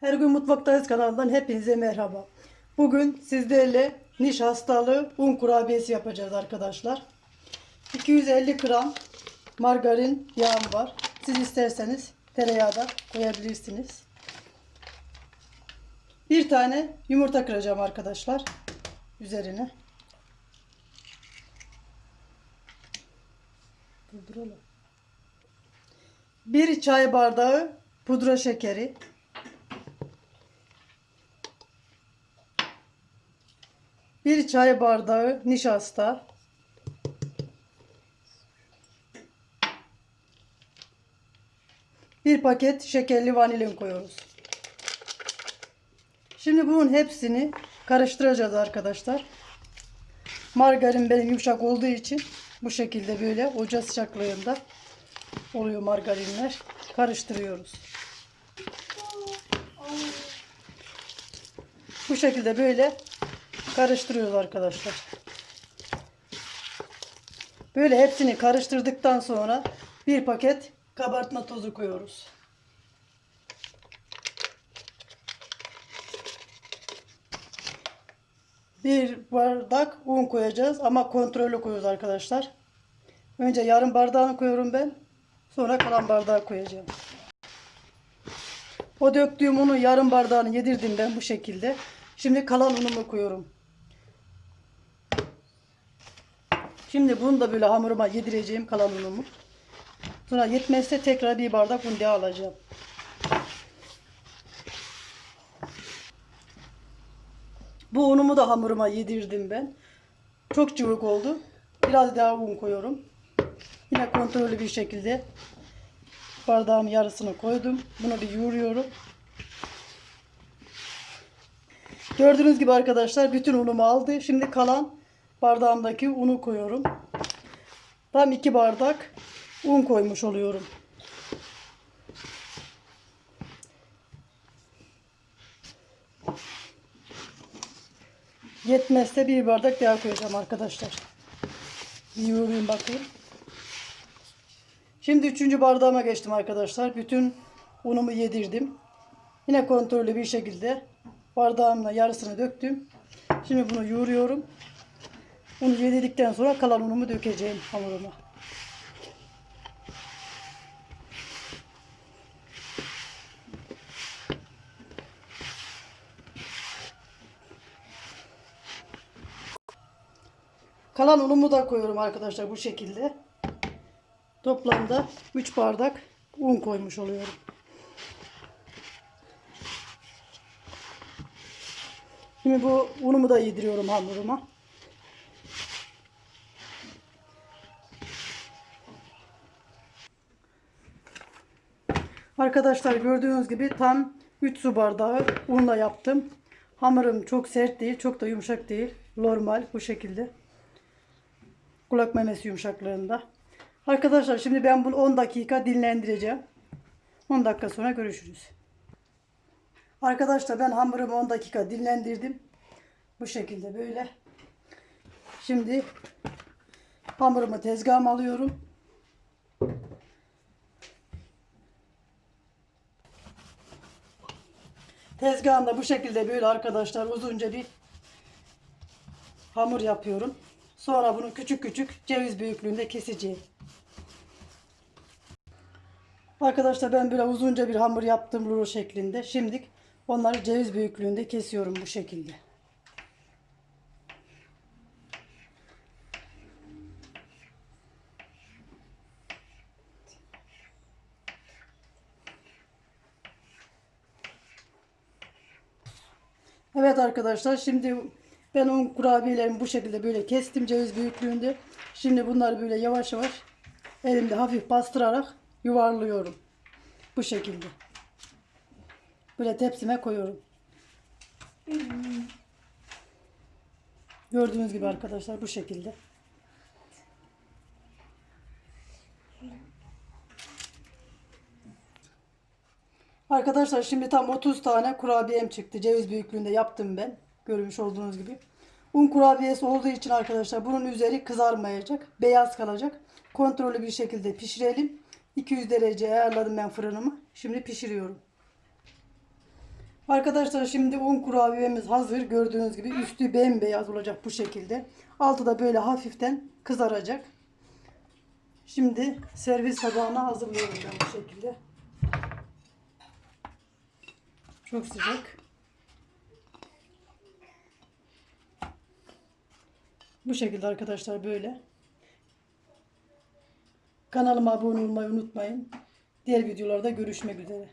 Her gün Mutfaktayız kanalından hepinize merhaba. Bugün sizlerle niş hastalığı un kurabiyesi yapacağız arkadaşlar. 250 gram margarin yağım var. Siz isterseniz tereyağı da koyabilirsiniz. Bir tane yumurta kıracağım arkadaşlar. Üzerine. Bir çay bardağı pudra şekeri. Bir çay bardağı nişasta. Bir paket şekerli vanilin koyuyoruz. Şimdi bunun hepsini karıştıracağız arkadaşlar. Margarin benim yumuşak olduğu için bu şekilde böyle oca sıcaklığında oluyor margarinler. Karıştırıyoruz. Bu şekilde böyle karıştırıyoruz arkadaşlar. Böyle hepsini karıştırdıktan sonra bir paket kabartma tozu koyuyoruz. Bir bardak un koyacağız ama kontrollü koyuyoruz arkadaşlar. Önce yarım bardağını koyuyorum ben. Sonra kalan bardağı koyacağım. O döktüğüm unu yarım bardağını yedirdim ben bu şekilde. Şimdi kalan unumu koyuyorum. Şimdi bunu da böyle hamuruma yedireceğim kalan unumu. Sonra yetmezse tekrar bir bardak un daha alacağım. Bu unumu da hamuruma yedirdim ben. Çok cıvık oldu. Biraz daha un koyuyorum. Yine kontrollü bir şekilde bardağın yarısını koydum. Bunu bir yoğuruyorum. Gördüğünüz gibi arkadaşlar bütün unumu aldı. Şimdi kalan bardağımdaki unu koyuyorum. Tam iki bardak un koymuş oluyorum. Yetmezse bir bardak daha koyacağım arkadaşlar. Bir yoğurayım bakayım. Şimdi üçüncü bardağıma geçtim arkadaşlar. Bütün unumu yedirdim. Yine kontrollü bir şekilde bardağımla yarısını döktüm. Şimdi bunu yoğuruyorum. Unu yedirdikten sonra kalan unumu dökeceğim hamuruma. Kalan unumu da koyuyorum arkadaşlar bu şekilde. Toplamda 3 bardak un koymuş oluyorum. Şimdi bu unumu da yediriyorum hamuruma. Arkadaşlar gördüğünüz gibi tam 3 su bardağı unla yaptım. Hamurum çok sert değil, çok da yumuşak değil. Normal bu şekilde. Kulak memesi yumuşaklığında. Arkadaşlar şimdi ben bunu 10 dakika dinlendireceğim. 10 dakika sonra görüşürüz. Arkadaşlar ben hamurumu 10 dakika dinlendirdim. Bu şekilde böyle. Şimdi hamurumu tezgahıma alıyorum. Tezgahımda bu şekilde böyle arkadaşlar uzunca bir hamur yapıyorum. Sonra bunu küçük küçük ceviz büyüklüğünde keseceğim. Arkadaşlar ben böyle uzunca bir hamur yaptım rulo şeklinde. Şimdi onları ceviz büyüklüğünde kesiyorum bu şekilde. Evet arkadaşlar şimdi ben un kurabiyelerimi bu şekilde böyle kestim ceviz büyüklüğünde. Şimdi bunları böyle yavaş yavaş elimde hafif bastırarak yuvarlıyorum. Bu şekilde. Böyle tepsime koyuyorum. Gördüğünüz gibi arkadaşlar bu şekilde. Arkadaşlar şimdi tam 30 tane kurabiyem çıktı. Ceviz büyüklüğünde yaptım ben. Görmüş olduğunuz gibi. Un kurabiyesi olduğu için arkadaşlar bunun üzeri kızarmayacak. Beyaz kalacak. Kontrollü bir şekilde pişirelim. 200 derece ayarladım ben fırınımı. Şimdi pişiriyorum. Arkadaşlar şimdi un kurabiyemiz hazır. Gördüğünüz gibi üstü bembeyaz olacak bu şekilde. Altı da böyle hafiften kızaracak. Şimdi servis tabağına hazırlıyorum bu şekilde. Çok sıcak. Bu şekilde arkadaşlar böyle. Kanalıma abone olmayı unutmayın. Diğer videolarda görüşmek üzere.